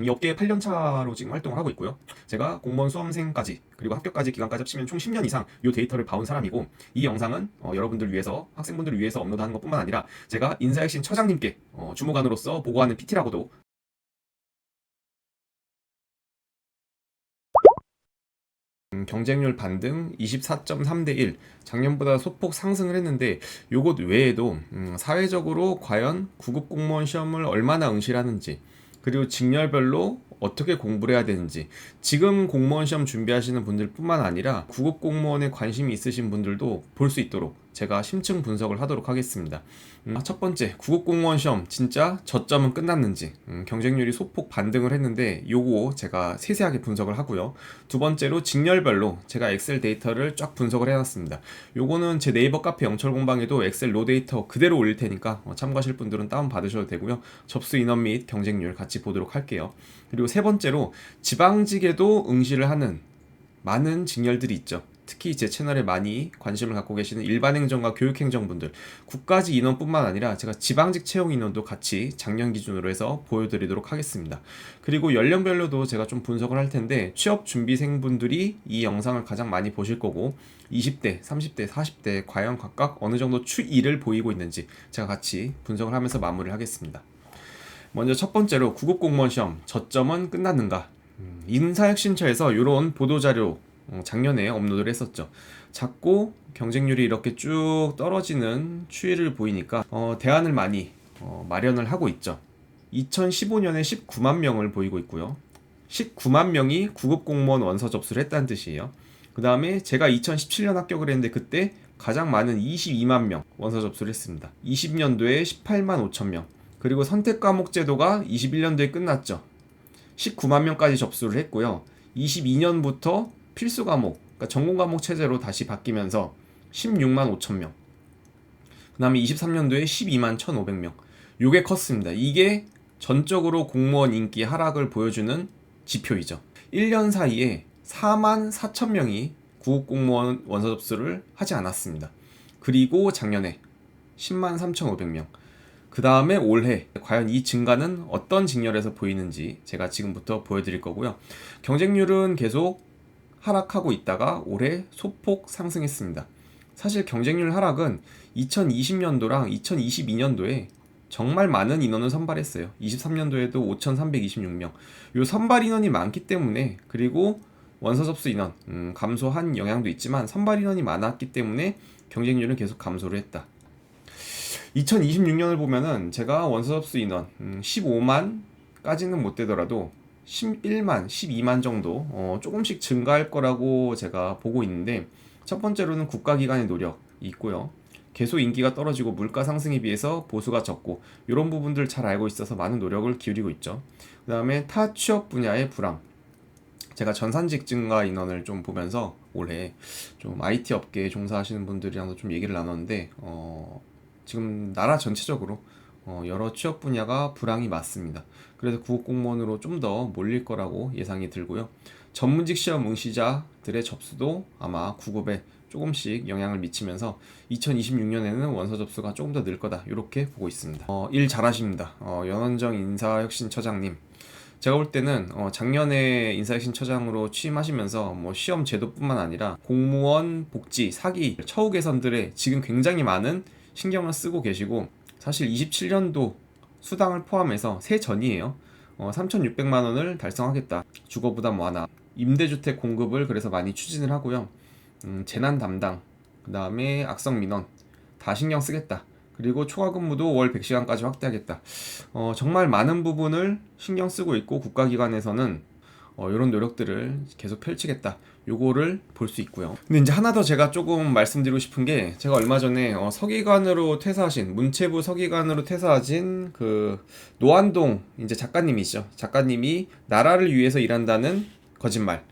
이 업계 8년 차로 지금 활동을 하고 있고요. 제가 공무원 수험생까지 그리고 합격까지 기간까지 합치면 총 10년 이상 이 데이터를 봐온 사람이고 이 영상은 어, 여러분들 위해서 학생분들을 위해서 업로드하는 것뿐만 아니라 제가 인사혁신 처장님께 어, 주무관으로서 보고하는 PT라고도 음, 경쟁률 반등 24.3대 1 작년보다 소폭 상승을 했는데 요것 외에도 음, 사회적으로 과연 구급 공무원 시험을 얼마나 응시하는지 그리고 직렬별로 어떻게 공부를 해야 되는지. 지금 공무원 시험 준비하시는 분들 뿐만 아니라 구급 공무원에 관심이 있으신 분들도 볼 수 있도록 제가 심층 분석을 하도록 하겠습니다. 음, 첫 번째 구급 공무원 시험 진짜 저점은 끝났는지 음, 경쟁률이 소폭 반등을 했는데 요거 제가 세세하게 분석을 하고요. 두 번째로 직렬별로 제가 엑셀 데이터를 쫙 분석을 해놨습니다. 요거는 제 네이버 카페 영철 공방에도 엑셀 로 데이터 그대로 올릴 테니까 어, 참고하실 분들은 다운 받으셔도 되고요. 접수 인원 및 경쟁률 같이 보도록 할게요. 그리고 세 번째로 지방직에도 응시를 하는 많은 직렬들이 있죠. 특히 제 채널에 많이 관심을 갖고 계시는 일반행정과 교육행정분들, 국가직 인원뿐만 아니라 제가 지방직 채용 인원도 같이 작년 기준으로 해서 보여드리도록 하겠습니다. 그리고 연령별로도 제가 좀 분석을 할 텐데 취업 준비생분들이 이 영상을 가장 많이 보실 거고 20대, 30대, 40대 과연 각각 어느 정도 추이를 보이고 있는지 제가 같이 분석을 하면서 마무리를 하겠습니다. 먼저 첫 번째로 구급 공무원 시험 저점은 끝났는가? 음, 인사혁신처에서 이런 보도자료 어, 작년에 업로드를 했었죠. 작고 경쟁률이 이렇게 쭉 떨어지는 추이를 보이니까 어, 대안을 많이 어, 마련을 하고 있죠. 2015년에 19만 명을 보이고 있고요. 19만 명이 구급 공무원 원서 접수를 했다는 뜻이에요. 그 다음에 제가 2017년 합격을 했는데 그때 가장 많은 22만 명 원서 접수를 했습니다. 20년도에 18만 5천 명. 그리고 선택 과목 제도가 21년도에 끝났죠. 19만 명까지 접수를 했고요. 22년부터 필수 과목, 그러니까 전공 과목 체제로 다시 바뀌면서 16만 5천 명. 그 다음에 23년도에 12만 1,500명. 요게 컸습니다. 이게 전적으로 공무원 인기 하락을 보여주는 지표이죠. 1년 사이에 4만 4천 명이 구급 공무원 원서 접수를 하지 않았습니다. 그리고 작년에 10만 3,500명. 그 다음에 올해 과연 이 증가는 어떤 직렬에서 보이는지 제가 지금부터 보여드릴 거고요. 경쟁률은 계속 하락하고 있다가 올해 소폭 상승했습니다. 사실 경쟁률 하락은 2020년도랑 2022년도에 정말 많은 인원을 선발했어요. 23년도에도 5,326명. 요 선발 인원이 많기 때문에 그리고 원서 접수 인원 음, 감소한 영향도 있지만 선발 인원이 많았기 때문에 경쟁률은 계속 감소를 했다. 2026년을 보면은 제가 원서 접수 인원 음, 15만까지는 못 되더라도 11만, 12만 정도 어, 조금씩 증가할 거라고 제가 보고 있는데 첫 번째로는 국가기관의 노력이 있고요. 계속 인기가 떨어지고 물가 상승에 비해서 보수가 적고 이런 부분들 잘 알고 있어서 많은 노력을 기울이고 있죠. 그 다음에 타 취업 분야의 불황. 제가 전산직 증가 인원을 좀 보면서 올해 좀 IT 업계에 종사하시는 분들이랑도 좀 얘기를 나눴는데 어, 지금 나라 전체적으로 어, 여러 취업 분야가 불황이 맞습니다. 그래서 구급 공무원으로 좀 더 몰릴 거라고 예상이 들고요. 전문직 시험 응시자들의 접수도 아마 구급에 조금씩 영향을 미치면서 2026년에는 원서 접수가 조금 더 늘 거다 이렇게 보고 있습니다. 어, 일 잘하십니다. 어, 연원정 인사혁신처장님. 제가 볼 때는 어, 작년에 인사혁신처장으로 취임하시면서 뭐 시험 제도뿐만 아니라 공무원 복지, 사기, 처우 개선들에 지금 굉장히 많은 신경을 쓰고 계시고 사실 27년도 수당을 포함해서 새 전이에요. 어, 3,600만 원을 달성하겠다. 주거 부담 완화. 임대주택 공급을 그래서 많이 추진을 하고요. 음, 재난 담당, 그 다음에 악성 민원 다 신경 쓰겠다. 그리고 초과 근무도 월 100시간까지 확대하겠다. 어, 정말 많은 부분을 신경 쓰고 있고 국가기관에서는 어, 이런 노력들을 계속 펼치겠다. 요거를 볼 수 있고요. 근데 이제 하나 더 제가 조금 말씀드리고 싶은 게 제가 얼마 전에 어, 서기관으로 퇴사하신 문체부 서기관으로 퇴사하신 그 노한동 이제 작가님이시죠. 작가님이 나라를 위해서 일한다는 거짓말.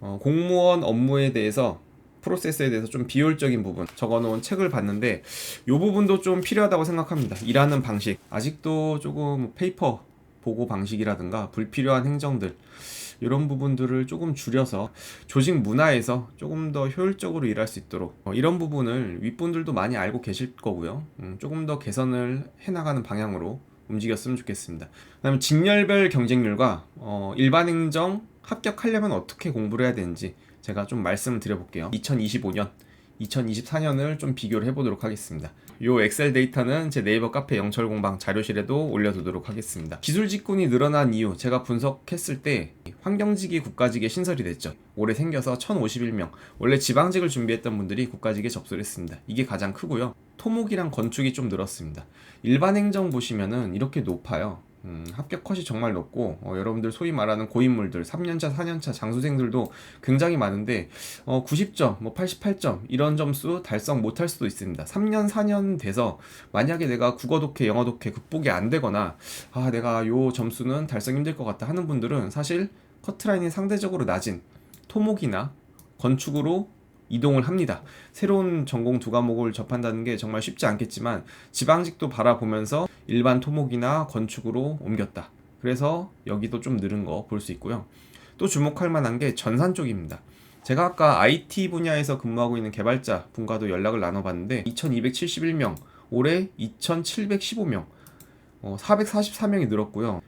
어, 공무원 업무에 대해서 프로세스에 대해서 좀 비효율적인 부분 적어놓은 책을 봤는데 이 부분도 좀 필요하다고 생각합니다. 일하는 방식 아직도 조금 페이퍼 보고 방식이라든가 불필요한 행정들 이런 부분들을 조금 줄여서 조직 문화에서 조금 더 효율적으로 일할 수 있도록 어, 이런 부분을 윗분들도 많이 알고 계실 거고요. 음, 조금 더 개선을 해나가는 방향으로 움직였으면 좋겠습니다. 그다음에 직렬별 경쟁률과 어, 일반 행정 합격하려면 어떻게 공부를 해야 되는지 제가 좀 말씀을 드려볼게요. 2025년 2024년을 좀 비교를 해보도록 하겠습니다. 요 엑셀 데이터는 제 네이버 카페 영철 공방 자료실에도 올려두도록 하겠습니다. 기술 직군이 늘어난 이유 제가 분석했을 때 환경직이 국가직에 신설이 됐죠. 올해 생겨서 1,051명. 원래 지방직을 준비했던 분들이 국가직에 접수를 했습니다. 이게 가장 크고요. 토목이랑 건축이 좀 늘었습니다. 일반 행정 보시면은 이렇게 높아요. 음, 합격 컷이 정말 높고 어, 여러분들 소위 말하는 고인물들 3년차, 4년차 장수생들도 굉장히 많은데 어, 90점, 뭐 88점 이런 점수 달성 못할 수도 있습니다. 3년, 4년 돼서 만약에 내가 국어 독해, 영어 독해 극복이 안 되거나 아 내가 요 점수는 달성 힘들 것 같다 하는 분들은 사실 커트라인이 상대적으로 낮은 토목이나 건축으로 이동을 합니다. 새로운 전공 두 과목을 접한다는 게 정말 쉽지 않겠지만 지방직도 바라보면서 일반 토목이나 건축으로 옮겼다. 그래서 여기도 좀 늘은 거 볼 수 있고요. 또 주목할 만한 게 전산 쪽입니다. 제가 아까 IT 분야에서 근무하고 있는 개발자 분과도 연락을 나눠봤는데 2271명, 올해 2715명, 어, 444명이 늘었고요.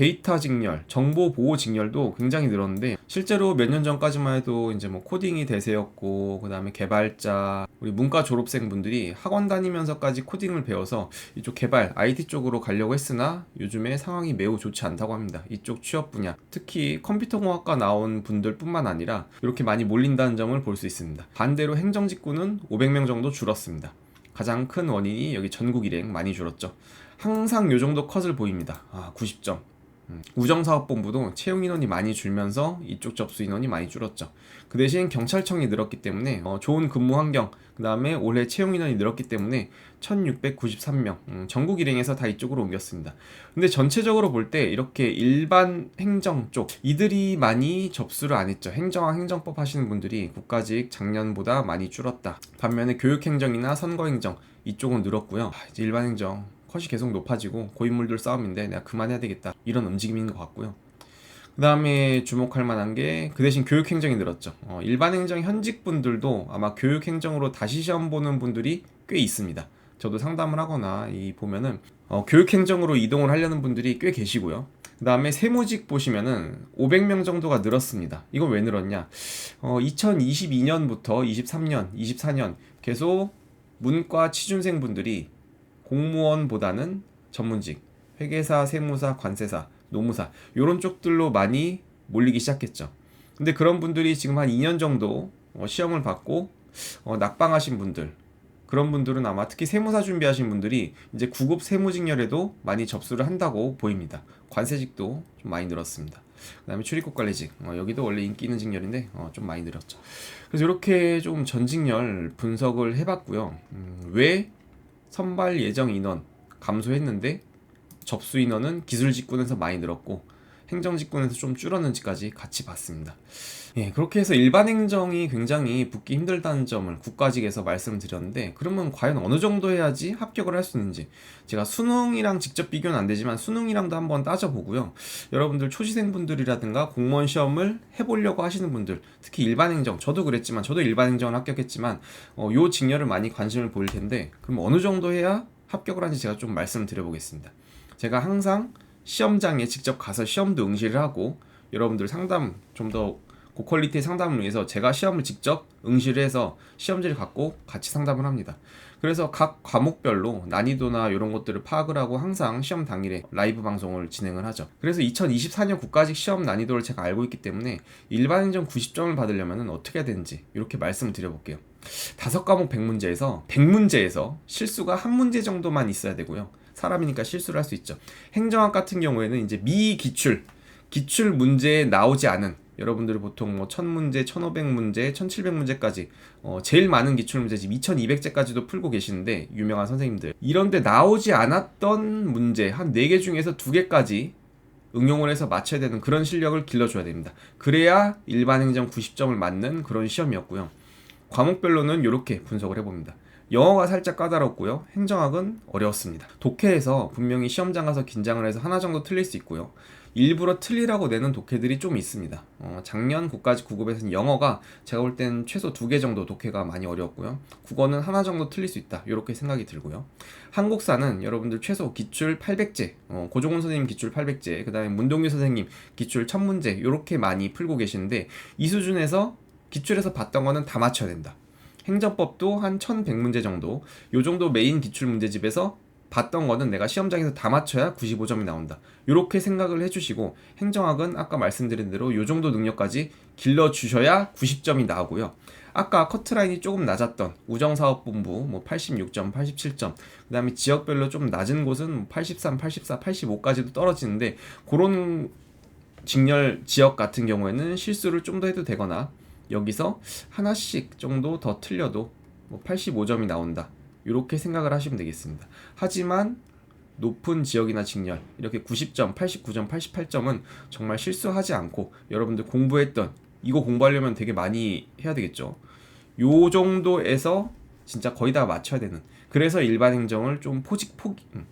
데이터 직렬, 정보 보호 직렬도 굉장히 늘었는데 실제로 몇 년 전까지만 해도 이제 뭐 코딩이 대세였고 그다음에 개발자, 우리 문과 졸업생 분들이 학원 다니면서까지 코딩을 배워서 이쪽 개발, IT 쪽으로 가려고 했으나 요즘에 상황이 매우 좋지 않다고 합니다. 이쪽 취업 분야, 특히 컴퓨터공학과 나온 분들뿐만 아니라 이렇게 많이 몰린다는 점을 볼 수 있습니다. 반대로 행정 직군은 500명 정도 줄었습니다. 가장 큰 원인이 여기 전국 일행 많이 줄었죠. 항상 요 정도 컷을 보입니다. 아, 90점. 음, 우정사업본부도 채용 인원이 많이 줄면서 이쪽 접수 인원이 많이 줄었죠. 그 대신 경찰청이 늘었기 때문에 어, 좋은 근무 환경, 그 다음에 올해 채용 인원이 늘었기 때문에 1693명, 음, 전국 일행에서 다 이쪽으로 옮겼습니다. 근데 전체적으로 볼 때 이렇게 일반 행정 쪽, 이들이 많이 접수를 안 했죠. 행정학 행정법 하시는 분들이 국가직 작년보다 많이 줄었다. 반면에 교육행정이나 선거행정, 이쪽은 늘었고요. 아, 이제 일반 행정 컷이 계속 높아지고 고인물들 싸움인데 내가 그만해야 되겠다 이런 움직임인 것 같고요. 그 다음에 주목할 만한 게 그 대신 교육행정이 늘었죠. 어, 일반 행정 현직 분들도 아마 교육행정으로 다시 시험 보는 분들이 꽤 있습니다. 저도 상담을 하거나 이 보면은 어, 교육행정으로 이동을 하려는 분들이 꽤 계시고요. 그 다음에 세무직 보시면은 500명 정도가 늘었습니다. 이건 왜 늘었냐? 어, 2022년부터 23년, 24년 계속 문과 취준생 분들이 공무원보다는 전문직, 회계사, 세무사, 관세사, 노무사 이런 쪽들로 많이 몰리기 시작했죠. 근데 그런 분들이 지금 한 2년 정도 어, 시험을 받고 어, 낙방하신 분들 그런 분들은 아마 특히 세무사 준비하신 분들이 이제 구급 세무직렬에도 많이 접수를 한다고 보입니다. 관세직도 좀 많이 늘었습니다. 그다음에 출입국 관리직 어, 여기도 원래 인기 있는 직렬인데 어, 좀 많이 늘었죠. 그래서 이렇게 좀 전직렬 분석을 해봤고요. 음, 왜 선발 예정 인원 감소했는데 접수 인원은 기술 직군에서 많이 늘었고 행정 직군에서 좀 줄었는지까지 같이 봤습니다. 예, 그렇게 해서 일반 행정이 굉장히 붙기 힘들다는 점을 국가직에서 말씀드렸는데 그러면 과연 어느 정도 해야지 합격을 할 수 있는지 제가 수능이랑 직접 비교는 안 되지만 수능이랑도 한번 따져보고요. 여러분들 초시생분들이라든가 공무원 시험을 해보려고 하시는 분들 특히 일반 행정 저도 그랬지만 저도 일반 행정을 합격했지만 어, 요 직렬을 많이 관심을 보일 텐데 그럼 어느 정도 해야 합격을 하는지 제가 좀 말씀을 드려보겠습니다. 제가 항상 시험장에 직접 가서 시험도 응시를 하고 여러분들 상담 좀 더 고퀄리티의 상담을 위해서 제가 시험을 직접 응시를 해서 시험지를 갖고 같이 상담을 합니다. 그래서 각 과목별로 난이도나 이런 것들을 파악을 하고 항상 시험 당일에 라이브 방송을 진행을 하죠. 그래서 2024년 국가직 시험 난이도를 제가 알고 있기 때문에 일반 행정 90점을 받으려면 어떻게 해야 되는지 이렇게 말씀을 드려볼게요. 다섯 과목 100문제에서 100문제에서 실수가 한 문제 정도만 있어야 되고요. 사람이니까 실수를 할 수 있죠. 행정학 같은 경우에는 이제 미기출 기출 문제에 나오지 않은 여러분들이 보통 뭐 1000문제, 1500문제, 1700문제까지 어, 제일 많은 기출 문제 지금 2200제까지도 풀고 계시는데 유명한 선생님들 이런데 나오지 않았던 문제 한 4개 중에서 2개까지 응용을 해서 맞춰야 되는 그런 실력을 길러줘야 됩니다. 그래야 일반 행정 90점을 맞는 그런 시험이었고요. 과목별로는 이렇게 분석을 해봅니다. 영어가 살짝 까다롭고요. 행정학은 어려웠습니다. 독해에서 분명히 시험장 가서 긴장을 해서 하나 정도 틀릴 수 있고요. 일부러 틀리라고 내는 독해들이 좀 있습니다. 어, 작년 국가직 9급에서는 영어가 제가 볼땐 최소 두 개 정도 독해가 많이 어려웠고요. 국어는 하나 정도 틀릴 수 있다. 이렇게 생각이 들고요. 한국사는 여러분들 최소 기출 800제, 어, 고종훈 선생님 기출 800제, 그 다음에 문동규 선생님 기출 1000문제 이렇게 많이 풀고 계시는데 이 수준에서 기출에서 봤던 거는 다 맞춰야 된다. 행정법도 한 1100문제 정도, 요 정도 메인 기출 문제집에서 봤던 거는 내가 시험장에서 다 맞춰야 95점이 나온다. 이렇게 생각을 해주시고 행정학은 아까 말씀드린 대로 요 정도 능력까지 길러 주셔야 90점이 나오고요. 아까 커트라인이 조금 낮았던 우정사업본부 뭐 86점, 87점, 그 다음에 지역별로 좀 낮은 곳은 83, 84, 85까지도 떨어지는데 그런 직렬 지역 같은 경우에는 실수를 좀 더 해도 되거나 여기서 하나씩 정도 더 틀려도 뭐 85점이 나온다. 이렇게 생각을 하시면 되겠습니다. 하지만 높은 지역이나 직렬 이렇게 90점, 89점, 88점은 정말 실수하지 않고 여러분들 공부했던 이거 공부하려면 되게 많이 해야 되겠죠. 요 정도에서 진짜 거의 다 맞춰야 되는. 그래서 일반 행정을 좀 포직 포기. 음.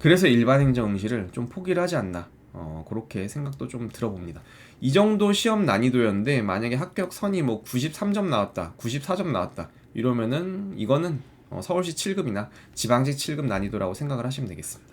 그래서 일반 행정 응시를 좀 포기를 하지 않나. 어, 그렇게 생각도 좀 들어봅니다. 이 정도 시험 난이도였는데 만약에 합격 선이 뭐 93점 나왔다, 94점 나왔다 이러면은 이거는 어, 서울시 7급이나 지방직 7급 난이도라고 생각을 하시면 되겠습니다.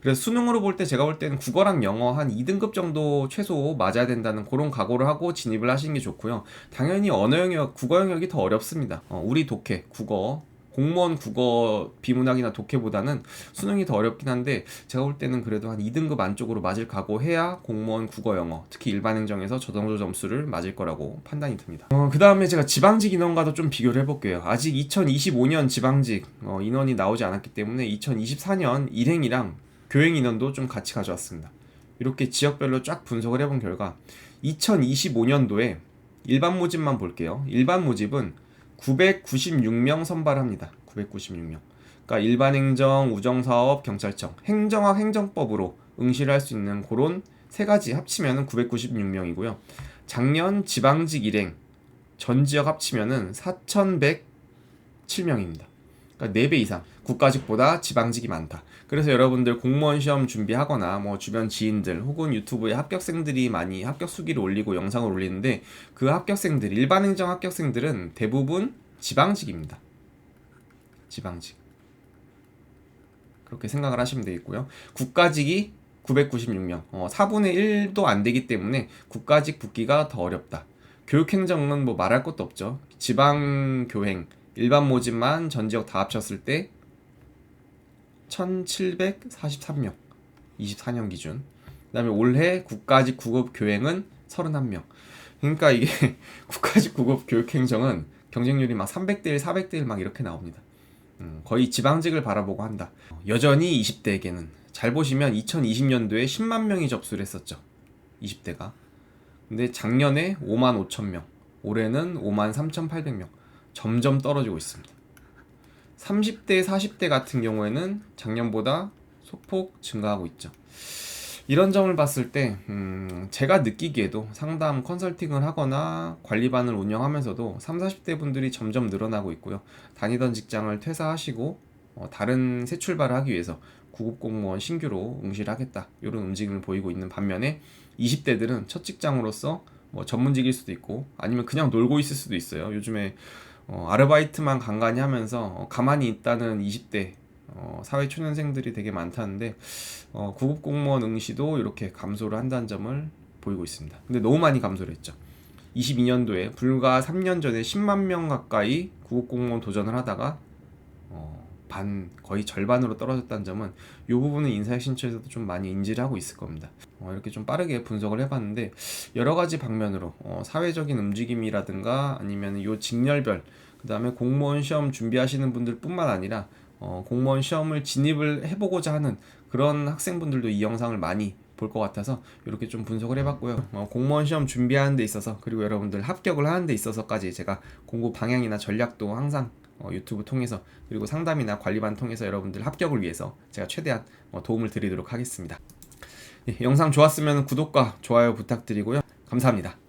그래서 수능으로 볼 때 제가 볼 때는 국어랑 영어 한 2등급 정도 최소 맞아야 된다는 그런 각오를 하고 진입을 하시는 게 좋고요. 당연히 언어 영역, 국어 영역이 더 어렵습니다. 어, 우리 독해, 국어, 공무원 국어 비문학이나 독해보다는 수능이 더 어렵긴 한데 제가 볼 때는 그래도 한 2등급 안쪽으로 맞을 각오해야 공무원 국어 영어 특히 일반 행정에서 저 정도 점수를 맞을 거라고 판단이 듭니다. 어, 그 다음에 제가 지방직 인원과도 좀 비교를 해볼게요. 아직 2025년 지방직 어, 인원이 나오지 않았기 때문에 2024년 일행이랑 교행 인원도 좀 같이 가져왔습니다. 이렇게 지역별로 쫙 분석을 해본 결과 2025년도에 일반 모집만 볼게요. 일반 모집은 996명 선발합니다. 996명. 그러니까 일반 행정, 우정 사업, 경찰청, 행정학 행정법으로 응시를 할 수 있는 그런 세 가지 합치면은 996명이고요. 작년 지방직 일행 전 지역 합치면은 4,107명입니다. 그러니까 4배 이상 국가직보다 지방직이 많다. 그래서 여러분들 공무원 시험 준비하거나 뭐 주변 지인들 혹은 유튜브에 합격생들이 많이 합격 수기를 올리고 영상을 올리는데 그 합격생들 일반 행정 합격생들은 대부분 지방직입니다. 지방직. 그렇게 생각을 하시면 되겠고요. 국가직이 996명, 어, 4분의 1도 안 되기 때문에 국가직 붙기가 더 어렵다. 교육행정은 뭐 말할 것도 없죠. 지방교행, 일반 모집만 전 지역 다 합쳤을 때 1743명 24년 기준. 그 다음에 올해 국가직 9급 교행은 31명. 그러니까 이게 국가직 9급 교육행정은 경쟁률이 막 300대 1, 400대 1 막 이렇게 나옵니다. 음, 거의 지방직을 바라보고 한다. 여전히 20대에게는 잘 보시면 2020년도에 10만 명이 접수를 했었죠. 20대가. 근데 작년에 5만 5천 명 올해는 5만 3,800명 점점 떨어지고 있습니다 30대, 40대 같은 경우에는 작년보다 소폭 증가하고 있죠. 이런 점을 봤을 때, 음, 제가 느끼기에도 상담 컨설팅을 하거나 관리반을 운영하면서도 30, 40대 분들이 점점 늘어나고 있고요. 다니던 직장을 퇴사하시고, 어, 다른 새 출발을 하기 위해서 구급 공무원 신규로 응시를 하겠다. 이런 움직임을 보이고 있는 반면에 20대들은 첫 직장으로서 뭐 전문직일 수도 있고 아니면 그냥 놀고 있을 수도 있어요. 요즘에 어, 아르바이트만 간간히 하면서 어, 가만히 있다는 20대 어, 사회 초년생들이 되게 많다는데 어, 구급 공무원 응시도 이렇게 감소를 한다는 점을 보이고 있습니다. 근데 너무 많이 감소를 했죠. 22년도에 불과 3년 전에 10만 명 가까이 구급 공무원 도전을 하다가 어, 반 거의 절반으로 떨어졌다는 점은 이 부분은 인사혁 신처에서도 좀 많이 인지를 하고 있을 겁니다. 어, 이렇게 좀 빠르게 분석을 해봤는데 여러 가지 방면으로 어, 사회적인 움직임이라든가 아니면 요 직렬별 그 다음에 공무원 시험 준비하시는 분들뿐만 아니라 어, 공무원 시험을 진입을 해보고자 하는 그런 학생분들도 이 영상을 많이 볼 것 같아서 이렇게 좀 분석을 해봤고요. 어, 공무원 시험 준비하는 데 있어서 그리고 여러분들 합격을 하는 데 있어서까지 제가 공부 방향이나 전략도 항상 어, 유튜브 통해서 그리고 상담이나 관리반 통해서 여러분들 합격을 위해서 제가 최대한 어, 도움을 드리도록 하겠습니다. 예, 영상 좋았으면 구독과 좋아요 부탁드리고요. 감사합니다.